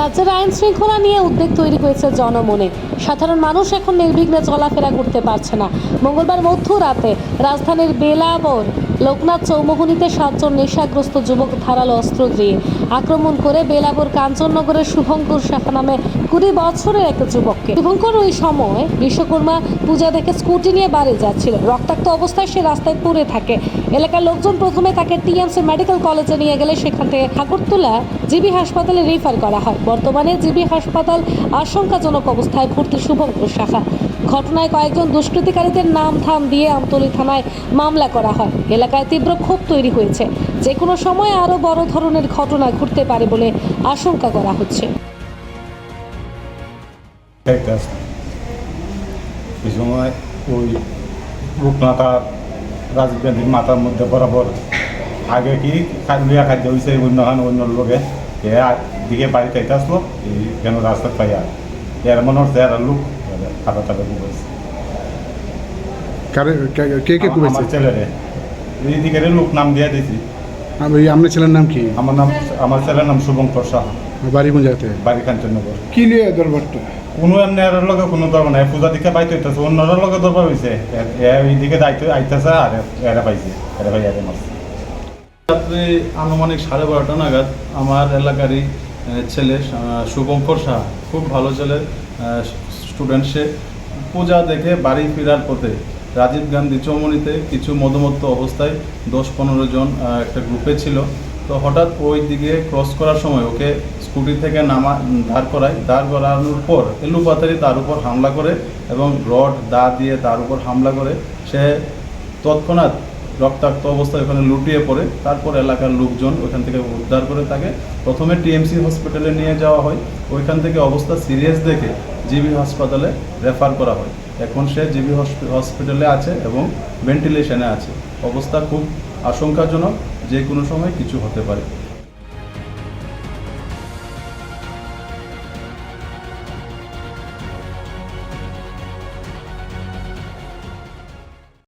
রাজ্যের আইন শৃঙ্খলা নিয়ে উদ্বেগ তৈরি হয়েছে জনমনে। সাধারণ মানুষ এখন নির্বিঘ্নে চলাফেরা করতে পারছে না। মঙ্গলবার মধ্যরাতে রাজধানীর বেলাবর লোকনাথ চৌমুহনীতে সাতজন নেশাগ্রস্ত যুবক ধারালো অস্ত্র দিয়ে আক্রমণ করে বেলাবর কাঞ্চননগরের শুভঙ্কর শাখা নামে কুড়ি বছরের এক যুবককে। শুভঙ্কর ওই সময় বিশ্বকর্মা পূজা দেখে স্কুটি নিয়ে বাড়ি যাচ্ছিল। রক্তাক্ত অবস্থায় সে রাস্তায় পড়ে থাকে। এলাকার লোকজন প্রথমে তাকে টিএমসি মেডিকেল কলেজে নিয়ে গেলে সেখান থেকে ঠাকুরতলা জিবি হাসপাতালে রেফার করা হয়। বর্তমানে জিবি হাসপাতাল আশঙ্কাজনক অবস্থায় ভর্তি শুভঙ্কর শাখা। ঘটনায় কয়েকজন দুষ্কৃতিকারীদের নাম থাম দিয়ে আমতলী থানায় মামলা করা হয়। এলাকায় তীব্র ক্ষোভ তৈরি হয়েছে। যে কোনো সময় আরও বড় ধরনের ঘটনা ঘটতে পারে বলে আশঙ্কা করা হচ্ছে। এই সময় ওই রূপনাথা রাজীব গান্ধীর মাথার মধ্যে বরাবর আগে কি খাদ্য খাদ্য হয়েছে অন্য খান অন্য লোকে। এ দিকে বাড়িতে আসলো, এই কেন রাস্তা পাই আর। এর মনে হচ্ছে এর লোক খাতা টাকা বুঝেছে কারে- কে- কে আমার ছেলেরে। লোক নাম দিয়ে দিয়েছি আমি আপনার ছেলের নাম কি? আমার নাম আমার ছেলের নাম শুভঙ্কর সাহা। বাড়ি কোন জায়গাতে বাড়ি কাঞ্চননগর কি নিয়ে দরবারটা? কোনো এমনি এর লগে কোনো দরকার নাই। পূজা দিকে পাইতে হইতেছে অন্যরা লগে হয়েছে এইদিকে দায়িত্ব আইতেছে আর এরা পাইছে এরা পাই এরা মারছে। রাত্রে আনুমানিক সাড়ে বারোটা নাগাদ আমার এলাকারই ছেলে শুভঙ্কর শাহ খুব ভালো ছেলে স্টুডেন্ট সে পূজা দেখে বাড়ি ফেরার পথে রাজীব গান্ধী চৌমনিতে কিছু মদমত্ত অবস্থায় দশ পনেরো জন একটা গ্রুপে ছিল। তো হঠাৎ ওই দিকে ক্রস করার সময় ওকে স্কুটি থেকে নামা দাঁড় করায়। দাঁড় করানোর পর এলুপাতারি তার উপর হামলা করে এবং রড, দা দিয়ে তার উপর হামলা করে। সে তৎক্ষণাৎ রক্তাক্ত অবস্থায় ওখানে লুটিয়ে পড়ে। তারপর এলাকার লোকজন ওখান থেকে উদ্ধার করে তাকে। প্রথমে টিএমসি হসপিটালে নিয়ে যাওয়া হয়। ওইখান থেকে অবস্থা সিরিয়াস দেখে জিবি হাসপাতালে রেফার করা হয়। এখন সে জিবি হসপিটালে আছে এবং ভেন্টিলেশনে আছে। অবস্থা খুব আশঙ্কাজনক, যে কোনো সময় কিছু হতে পারে।